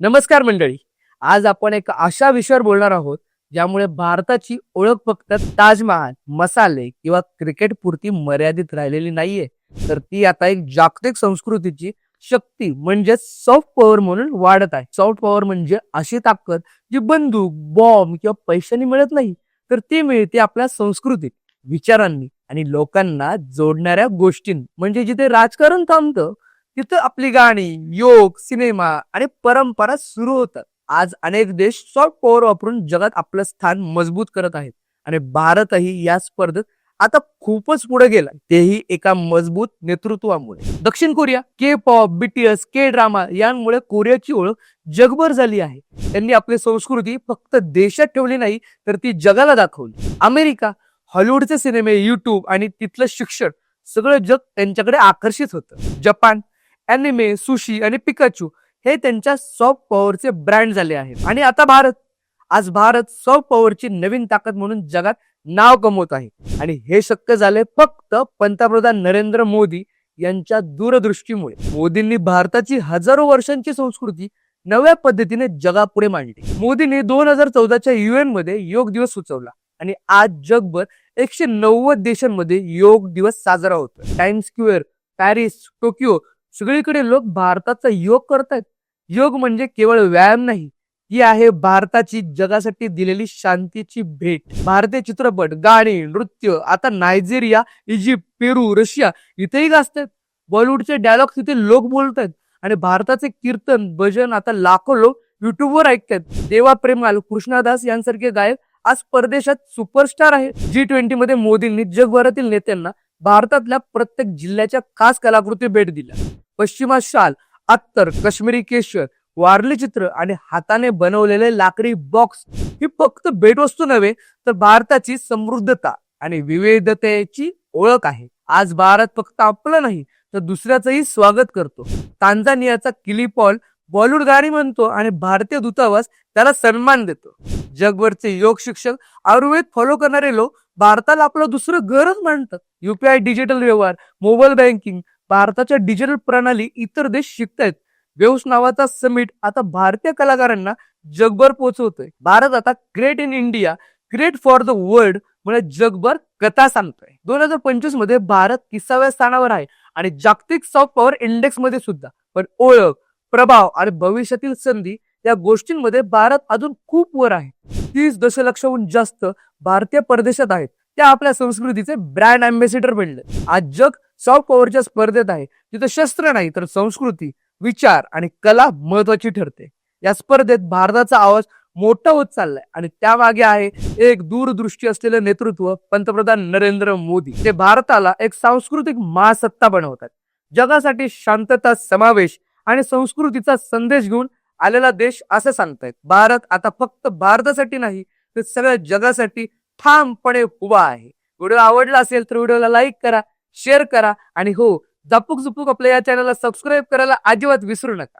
नमस्कार मंडळी. आज आपण एक अशा विषयावर बोलणार आहोत ज्यामुळे भारताची ओळख फक्त ताजमहाल मसाले किंवा क्रिकेट पुरती मर्यादित राहिलेली नाहीये. तर ती आता एक जागतिक संस्कृतीची शक्ती म्हणजे सॉफ्ट पॉवर म्हणून वाढत आहे. सॉफ्ट पॉवर म्हणजे अशी ताकद जी बंदूक बॉम्ब किंवा पैशांनी मिळत नाही. तर ती मिळते आपल्या संस्कृतीत विचारांनी आणि लोकांना जोडणाऱ्या गोष्टींनी. म्हणजे जिथे राजकारण थांबतं तिथं आपली गाणी योग सिनेमा आणि परंपरा सुरू होतात. आज अनेक देश सॉफ्ट पॉवर वापरून जगात आपलं स्थान मजबूत करत आहेत आणि भारतही या स्पर्धेत आता खूपच पुढे गेला तेही एका मजबूत नेतृत्वामुळे. दक्षिण Korea K pop BTS K drama यांमुळे कोरियाची ओळख जगभर झाली आहे. त्यांनी आपली संस्कृती फक्त देशात ठेवली नाही तर ती जगाला दाखवली. अमेरिका हॉलिवूडचे सिनेमे युट्यूब आणि तिथलं शिक्षण सगळं जग त्यांच्याकडे आकर्षित होतं. जपान अॅनिमे सुशी आणि पिकाचू हे त्यांच्या सॉफ्ट पॉवरचे ब्रँड झाले आहेत. आणि आता भारत आज भारत सॉफ्ट पॉवरची नवीन ताकद म्हणून जगात नाव कमवत आहे. आणि हे शक्य झाले फक्त पंतप्रधान नरेंद्र मोदी यांच्या दूरदृष्टीमुळे. मोदींनी भारताची हजारो वर्षांची संस्कृती नव्या पद्धतीने जगापुढे मांडली. मोदींनी दोन हजार चौदाच्या युएनमध्ये योग दिवस सुचवला. आणि आज जगभर एकशे नव्वद देशांमध्ये योग दिवस साजरा होतो टाइम स्क्वेअर पॅरिस टोकियो सगळीकडे लोक भारताचा योग करतायत. योग म्हणजे केवळ व्यायाम नाही ही आहे भारताची जगासाठी दिलेली शांतीची भेट. भारतीय चित्रपट गाणी नृत्य आता नायजेरिया इजिप्त पेरू रशिया इथेही गाजतात बॉलिवूडचे डायलॉग तिथे लोक बोलतात आणि भारताचे कीर्तन भजन आता लाखो लोक युट्यूबवर ऐकतात देवा प्रेमाल कृष्णादास यांसारखे गायक आज परदेशात सुपरस्टार आहेत. जी ट्वेंटी मध्ये मोदींनी जगभरातील नेत्यांना भारतातल्या प्रत्येक जिल्ह्याच्या खास कलाकृती भेट दिल्या. पश्चिमा शाल अत्तर काश्मीरी केशर वारली चित्र आणि हाताने बनवलेले लाकडी बॉक्स ही फक्त भेटवस्तू नव्हे तर भारताची समृद्धता आणि विविधतेची ओळख आहे. आज भारत फक्त आपलं नाही तर दुसऱ्याचंही स्वागत करतो. तांझानियाचा किलीपॉल बॉलिवूड गाणी म्हणतो आणि भारतीय दूतावास त्याला सन्मान देतो. जगभरचे योग शिक्षक आयुर्वेद फॉलो करणारे लोक भारताला आपलं दुसरं घरच मानतात. युपीआय डिजिटल व्यवहार मोबाईल बँकिंग भारताच्या डिजिटल प्रणाली इतर देश शिकतायत. वेव्स नावाचा समिट आता भारतीय कलाकारांना जगभर पोहोचवतोय भारत आता great in India great for the world म्हणजे जगभर कथा सांगतोय. दोन हजार पंचवीसमध्ये भारत किसाव्या स्थानावर आहे आणि जागतिक सॉफ्ट पॉवर इंडेक्समध्ये सुद्धा. पण ओळख प्रभाव आणि भविष्यातील संधी या गोष्टींमध्ये भारत अजून खूप वर आहे. तीस दशलक्षाहून जास्त भारतीय परदेशात आहेत. त्या आपल्या संस्कृतीचे ब्रँड अँबॅसिडर बनले. आज जग सॉफ्ट पॉवरच्या स्पर्धेत आहे. जिथं शस्त्र नाही तर संस्कृती विचार आणि कला महत्वाची ठरते. या स्पर्धेत भारताचा आवाज मोठा होत चाललाय आणि त्यामागे आहे एक दूरदृष्टी असलेलं नेतृत्व पंतप्रधान नरेंद्र मोदी. ते भारताला एक सांस्कृतिक महासत्ता बनवतात. जगासाठी शांतता समावेश आणि संस्कृतीचा संदेश घेऊन आलेला देश असं सांगतायत. भारत आता फक्त भारतासाठी नाही तर सगळ्या जगासाठी ठामपणे उभा आहे. व्हिडिओ आवडला असेल तर व्हिडिओला लाईक करा. शेअर करा. आणि हो जपूक जुपूक आपल्या या चॅनलला सबस्क्राईब करायला अजिबात विसरू नका.